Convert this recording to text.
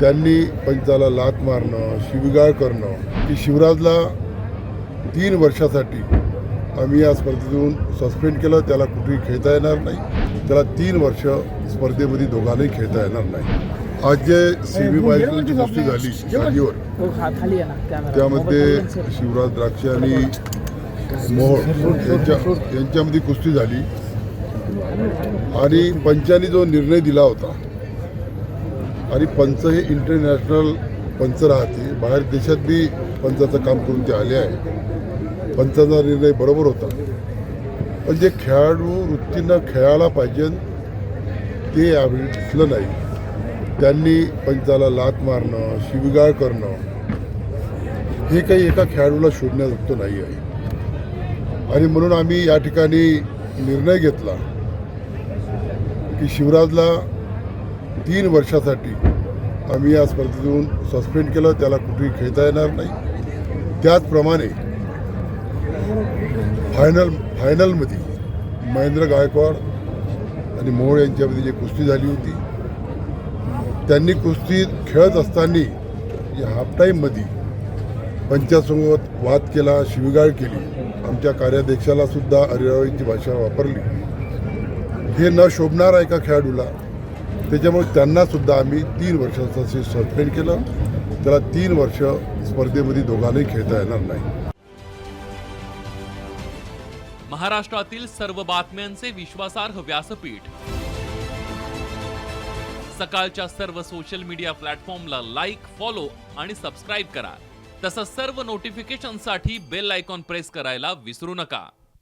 त्यांनी पंचाला लात मारणं शिविगाळ करणं की शिवराजला तीन वर्षासाठी आम्ही या स्पर्धेतून सस्पेंड केलं. त्याला कुठेही खेळता येणार नाही. त्याला तीन वर्ष स्पर्धेमध्ये दोघांनाही खेळता येणार नाही. आज जे सेमी फायनलची कुस्ती झाली जागेवर. त्यामध्ये शिवराज द्राक्षे आणि मोहोळ यांच्या यांच्यामध्ये कुस्ती झाली. आणि पंचांनी जो निर्णय दिला होता आणि पंच हे इंटरनॅशनल पंच राहते. बाहेर देशात बी पंचाचं काम करून ते आले आहे पंचाचा निर्णय बरोबर होता. पण जे खेळाडू वृत्तीनं खेळायला पाहिजे ते यावेळी दिसलं नाही. त्यांनी पंचाला लात मारणं शिवगाळ करणं हे काही एका खेळाडूला शोधण्याजोगतं नाही आहे. आणि म्हणून आम्ही या ठिकाणी निर्णय घेतला की शिवराजला तीन वर्षासाठी आम्ही या स्पर्धेतून सस्पेंड केलं त्याला कुठेही खेळता येणार नाही. त्याचप्रमाणे फायनल फायनलमध्ये महेंद्र गायकवाड आणि मोहोळ यांच्यामध्ये जी कुस्ती झाली होती त्यांनी कुस्ती खेळत असताना या हाफ टाईममध्ये पंचासोबत वाद केला शिवीगाळ केली आमच्या कार्याध्यक्षाला सुद्धा अरिरावीची भाषा वापरली. हे न शोभणार आहे का खेळाडूला त्याच्यामुळे त्यांना सुद्धा आम्ही तीन वर्षाचं सस्पेंड केलं. त्याला तीन वर्ष स्पर्धेमध्ये दोघांनाही खेळता येणार नाही. महाराष्ट्रातील सर्व बातम्यांचे विश्वासार्ह व्यासपीठ. सकाळच्या सर्व सोशल मीडिया प्लॅटफॉर्मला लाईक फॉलो आणि सबस्क्राईब करा. तसंच सर्व नोटिफिकेशनसाठी बेल आयकॉन प्रेस करायला विसरू नका.